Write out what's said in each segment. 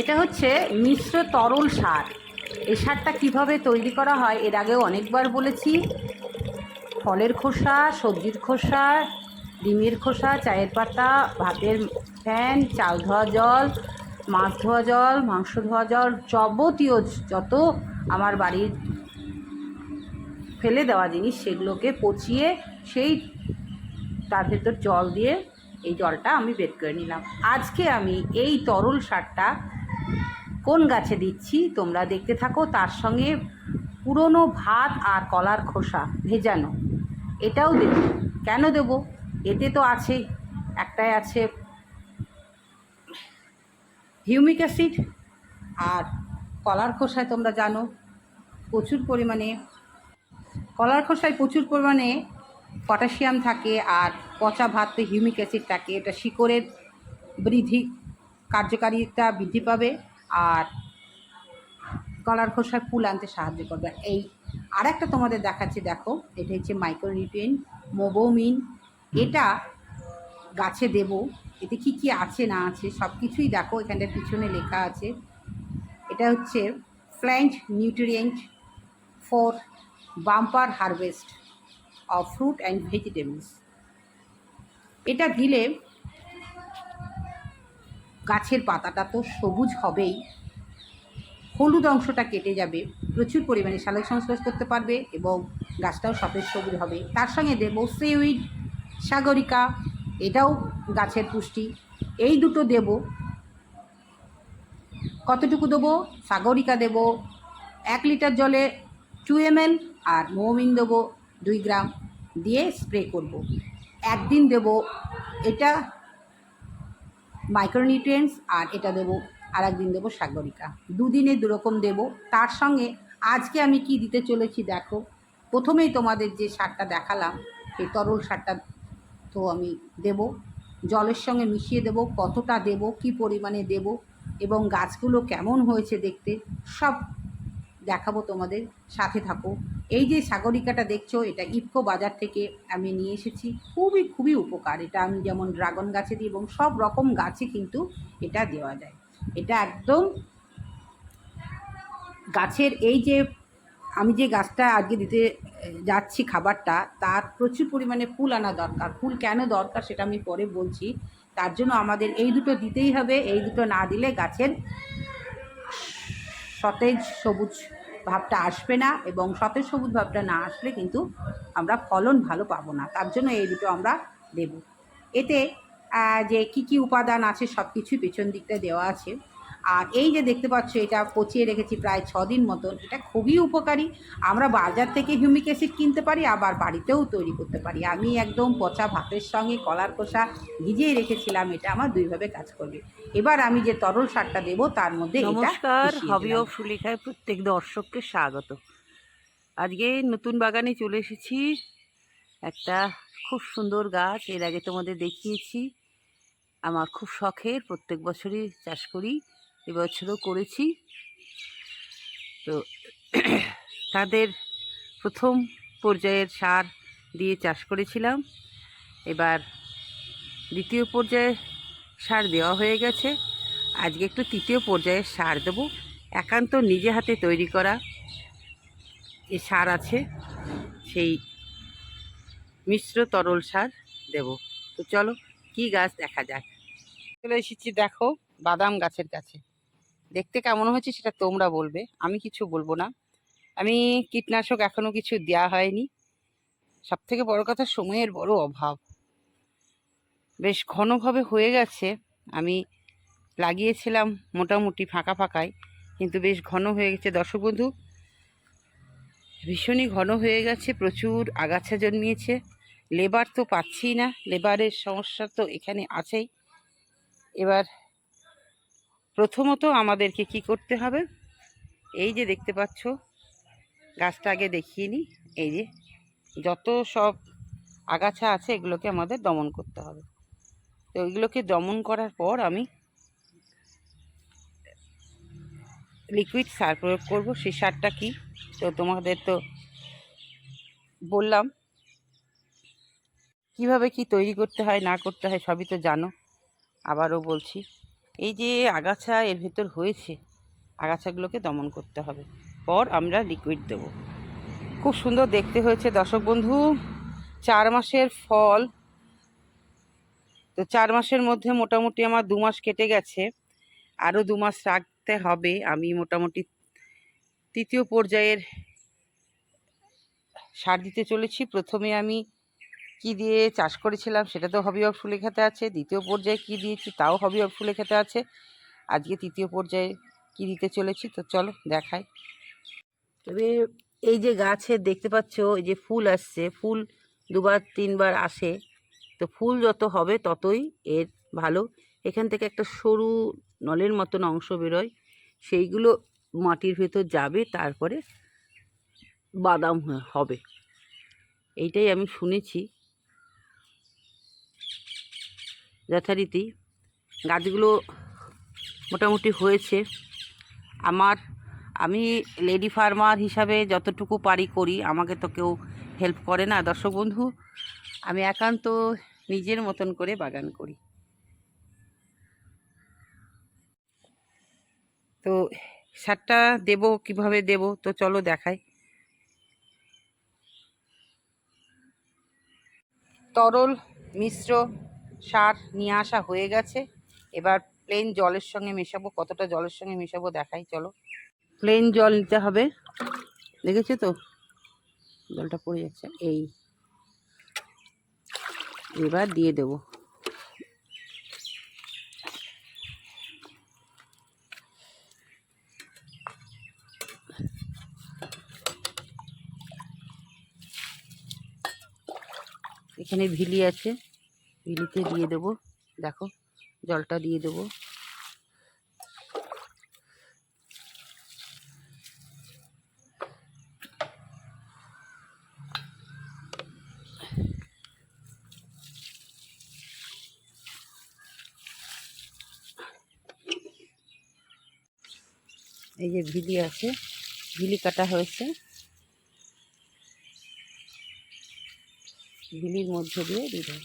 এটা হচ্ছে মিশ্র তরল সার। এই সারটা কীভাবে তৈরি করা হয় এর আগেও অনেকবার বলেছি। ফলের খোসা, সবজির খোসা, ডিমের খোসা, চায়ের পাতা, ভাতের ফ্যান চাল ধোয়া জল, মাছ ধোয়া জল, মাংস ধোয়া জল যাবতীয় যত আমার বাড়ির ফেলে দেওয়া জিনিস সেগুলোকে পচিয়ে সেই তার ভেতর জল দিয়ে এই জলটা আমি বের করে নিলাম। আজকে আমি এই তরল সারটা কোন গাছে দিচ্ছি তোমরা দেখতে থাকো, তার সঙ্গে পুরনো ভাত আর কলার খোসা ভেজানো। এটাও দেব। কেন দেব? এতে তো আছে, একটাই আছে হিউমিক অ্যাসিড আর কলার খোসায় তোমরা জানো প্রচুর পরিমাণে, কলার খোসায় প্রচুর পরিমাণে পটাশিয়াম থাকে আর পচা ভাতে, হিউমিক অ্যাসিড থাকে। এটা শিকড়ের বৃদ্ধি, কার্যকারিতা বৃদ্ধি পাবে আর কলার খোসায় ফুল আনতে সাহায্য করবে। এই আর একটা তোমাদের দেখাচ্ছি, দেখো, এটা হচ্ছে মাইক্রোনিউট্রিয়েন মোবোমিন এটা গাছে দেব, এতে কি কি আছে, না আছে সব কিছুই দেখো, এখানটার পিছনে লেখা আছে। এটা হচ্ছে plant nutrient for bumper harvest of fruit and vegetables এটা দিলে গাছের পাতাটা তো সবুজ হবেই। হলুদ অংশটা কেটে যাবে, প্রচুর পরিমাণে সালোক সংশ্লেষ করতে পারবে এবং গাছটাও সতেজ সবুজ হবে। তার সঙ্গে দেবো সিউইড সাগরিকা, এটাও গাছের পুষ্টি। এই দুটো দেব। কতটুকু দেবো? সাগরিকা দেব, এক লিটার জলে টু এম আর মোমিন দেবো দুই গ্রাম দিয়ে স্প্রে করব। একদিন দেব এটা মাইক্রোনিউট্রিয়েন্টস আর এটা দেবো আর একদিন দেবো সাগরিকা। দুদিনে দুরকম দেব। তার সঙ্গে আজকে আমি কি দিতে চলেছি দেখো। প্রথমেই তোমাদের যে সারটা দেখালাম সেই তরল সারটা তো আমি দেব। জলের সঙ্গে মিশিয়ে দেব, কতটা দেব, কি পরিমাণে দেব এবং গাছগুলো কেমন হয়েছে দেখতে সব দেখাবো তোমাদের। সাথে থাকো। এই যে সাগরিকাটা দেখছ, এটা ইফকো বাজার থেকে আমি নিয়ে এসেছি। খুবই খুবই উপকার। এটা আমি যেমন ড্রাগন গাছে দিই এবং সব রকম গাছে কিন্তু এটা দেওয়া যায়। এটা একদম গাছের এই যে, আমি যে গাছটা আজকে দিতে যাচ্ছি খাবারটা, তার প্রচুর পরিমাণে ফুল আনা দরকার। ফুল কেন দরকার সেটা আমি পরে বলছি। তার জন্য আমাদের এই দুটো দিতেই হবে। এই দুটো না দিলে গাছের সতেজ সবুজ ভাবটা আসবে না এবং সতেজ সবুজ ভাবটা না আসলে কিন্তু আমরা ফলন ভালো পাবো না। তার জন্য এই দুটো আমরা দেব। এতে যে কি কি উপাদান আছে সব কিছুই পেছন দিকটা দেওয়া আছে। আর এই যে দেখতে পাচ্ছ এটা পচিয়ে রেখেছি প্রায় ছ দিন মতন। এটা খুবই উপকারী। আমরা বাজার থেকে হিউমিক অ্যাসিড কিনতে পারি আবার বাড়িতেও তৈরি করতে পারি। আমি একদম পচা ভাতের সঙ্গে কলার কষা ভিজিয়ে রেখেছিলাম এটা আমার দুইভাবে কাজ করবে। এবার আমি যে তরল সারটা দেবো তার মধ্যে নমস্কার হবি। অফ সুলেখায় প্রত্যেক দর্শককে স্বাগত। আজকে নতুন বাগানে চলে এসেছি। একটা খুব সুন্দর গাছ এর আগে তোমাদের দেখিয়েছি। আমার খুব শখের প্রত্যেক বছরই চাষ করি। এবছরও করেছি। তো তাদের প্রথম পর্যায়ের সার দিয়ে চাষ করেছিলাম। এবার দ্বিতীয় পর্যায়ে সার দেওয়া হয়ে গেছে। আজকে একটু তৃতীয় পর্যায়ে সার দেবো। একান্ত নিজে হাতে তৈরি করা যে সার আছে, সেই মিশ্র তরল সার দেব। তো চলো, কি গাছ দেখা যাক? চলে এসেছি দেখো, বাদাম গাছের কাছে। দেখতে কেমন হয়েছে সেটা তোমরা বলবে। আমি কিছু বলব না। আমি কীটনাশক এখনও কিছু দেওয়া হয়নি। সব থেকে বড় কথা সময়ের বড় অভাব। বেশ ঘনভাবে হয়ে গেছে। আমি লাগিয়েছিলাম মোটামুটি ফাঁকা ফাঁকায়, কিন্তু বেশ ঘন হয়ে গেছে। দর্শক বন্ধু, ভীষণই ঘন হয়ে গেছে, প্রচুর আগাছা জন্মিয়েছে। লেবার তো পাচ্ছি না, লেবারের সমস্যা তো এখানে আছেই। এবার প্রথমত আমাদেরকে কি করতে হবে? এই যে দেখতে পাচ্ছ, গাছটা আগে দেখিয়ে নিই এই যে যত সব আগাছা আছে, এগুলোকে আমাদের দমন করতে হবে। তো এগুলোকে দমন করার পর আমি লিকুইড সার প্রয়োগ করব। সেই সারটা কি? তো তোমাদের তো বললাম, কীভাবে কি তৈরি করতে হয়, না করতে হয়, সবই তো জানো। আবারও বলছি এই যে আগাছা এর ভেতর হয়েছে, আগাছাগুলোকে দমন করতে হবে। পর আমরা লিকুইড দেব। খুব সুন্দর দেখতে হয়েছে দর্শক বন্ধু। চার মাসের ফল। তো চার মাসের মধ্যে মোটামুটি আমার দু মাস কেটে গেছে। আরও দু মাস রাখতে হবে। আমি মোটামুটি তৃতীয় পর্যায়ের সার দিতে চলেছি। প্রথমে আমি কি দিয়ে চাষ করেছিলাম সেটা তো হবি অফ সুলেখাতে আছে, দ্বিতীয় পর্যায়ে কি দিয়েছি তাও হবি অফ সুলেখাতে আছে, আজকে তৃতীয় পর্যায়ে কি দিতে চলেছি তো চলো দেখাই। তবে এই যে গাছে দেখতে পাচ্ছ, এই যে ফুল আসছে, ফুল দুবার তিনবার আসে, তো ফুল যত হবে ততই এর ভালো। এখান থেকে একটা সরু নলের মতন অংশ বেরোয়, সেইগুলো মাটির ভেতর যাবে, তারপরে বাদাম হবে। এইটাই আমি শুনেছি। যথারীতি গাছগুলো মোটামুটি হয়েছে। আমার, আমি লেডি ফার্মার হিসাবে যতটুকু পারি করি, আমাকে তো কেউ হেল্প করে না। দর্শক বন্ধু, আমি একান্ত নিজের মতন করে বাগান করি। তো সারটা দেব, কীভাবে দেব, তো চলো দেখাই। তরল, মিশ্র সার নিয়ে আসা হয়ে গেছে। এবার প্লেন জলের সঙ্গে মেশাবো। কতটা জলের সঙ্গে মেশাবো দেখাই, চলো। প্লেন জল নিতে হবে। দেখেছ তো? জলটা পড়ে যাচ্ছে। এই। এবার দিয়ে দেব। এখানে ভিলি আছে। ভিলিতে দিয়ে দেবো। দেখো, জলটা দিয়ে দেবো। এই যে ভিলি আছে, ভিলি কাটা হয়েছে। ভিলির মধ্যে দিয়ে দিয়ে দেবো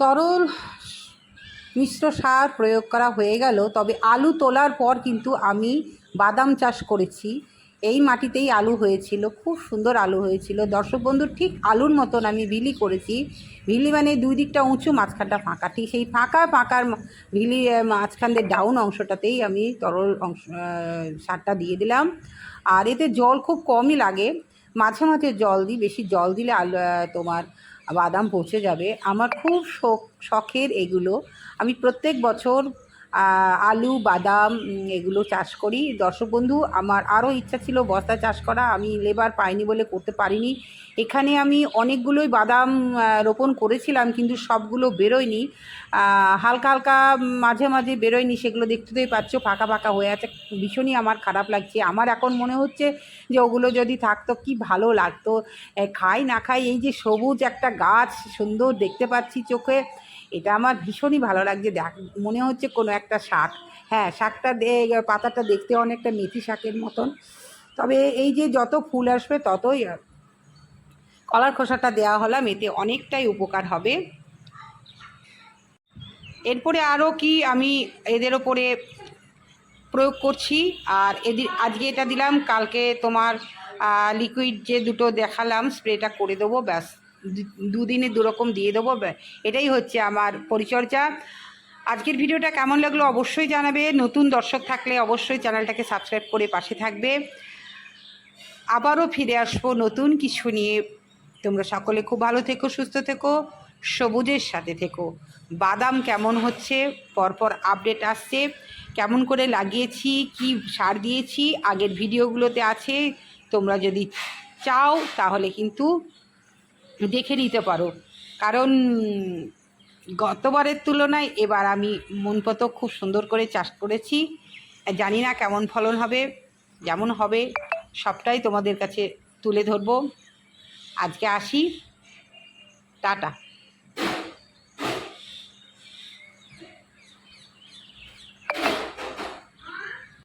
তরল মিশ্র সার প্রয়োগ করা হয়ে গেল, তবে আলু তোলার পর কিন্তু আমি বাদাম চাষ করেছি। এই মাটিতেই আলু হয়েছিল, খুব সুন্দর আলু হয়েছিল। দর্শক বন্ধু, ঠিক আলুর মতন আমি বিলি করেছি। ভিলি মানে দুই দিকটা উঁচু, মাঝখানটা ফাঁকা। ঠিক সেই ফাঁকা ফাঁকার ভিলি মাঝখান ডাউন অংশটাতেই আমি তরল অংশ সারটা দিয়ে দিলাম। আর এতে জল খুব কমই লাগে। মাঝে মাঝে জল দিই, বেশি জল দিলে আলু তোমার বাদাম পচে যাবে। আমার খুব শখ শখের এগুলো। আমি প্রত্যেক বছর আলু, বাদাম এগুলো চাষ করি। দর্শক বন্ধু, আমার আরও ইচ্ছা ছিল বস্তা চাষ করা। আমি লেবার পাইনি বলে করতে পারিনি। এখানে আমি অনেকগুলোই বাদাম রোপণ করেছিলাম, কিন্তু সবগুলো বেরোয়নি। হালকা হালকা মাঝে মাঝে বেরোয়নি, সেগুলো দেখতেই পাচ্ছ, ফাঁকা ফাঁকা হয়ে আছে। ভীষণই আমার খারাপ লাগছে। আমার এখন মনে হচ্ছে যে ওগুলো যদি থাকতো, কি ভালো লাগতো। খাই না খাই, এই যে সবুজ একটা গাছ, সুন্দর দেখতে পাচ্ছি চোখে। এটা আমার ভীষণই ভালো লাগছে। দেখ, মনে হচ্ছে কোনো একটা শাক। হ্যাঁ শাকটা পাতাটা দেখতে অনেকটা মেথি শাকের মতন। তবে এই যে যত ফুল আসবে, ততই কলার খোসাটা দেওয়া হলাম এতে অনেকটাই উপকার হবে। এরপরে আরও কি আমি এদের ওপরে প্রয়োগ করছি। আর এদি, আজকে এটা দিলাম, কালকে তোমার লিকুইড যে দুটো দেখালাম স্প্রেটা করে দেবো, ব্যাস। দুদিনে দুরকম দিয়ে দেবো। এটাই হচ্ছে আমার পরিচর্যা। আজকের ভিডিওটা কেমন লাগল অবশ্যই জানাবে। নতুন দর্শক থাকলে অবশ্যই চ্যানেলটাকে সাবস্ক্রাইব করে পাশে থাকবে। আবারও ফিরে আসব নতুন কিছু নিয়ে। তোমরা সকলে খুব ভালো থেকো, সুস্থ থেকো, সবুজের সাথে থেকো। বাদাম কেমন হচ্ছে? পরপর আপডেট আসছে। কেমন করে লাগিয়েছি? কি সার দিয়েছি? আগের ভিডিওগুলোতে আছে। তোমরা যদি চাও তাহলে কিন্তু দেখে নিতে পারো। কারণ, গতবারের তুলনায় এবার আমি মনপত খুব সুন্দর করে চাষ করেছি। জানি না কেমন ফলন হবে, যেমন হবে, সবটাই তোমাদের কাছে তুলে ধরবো। আজকে আসি। টাটা।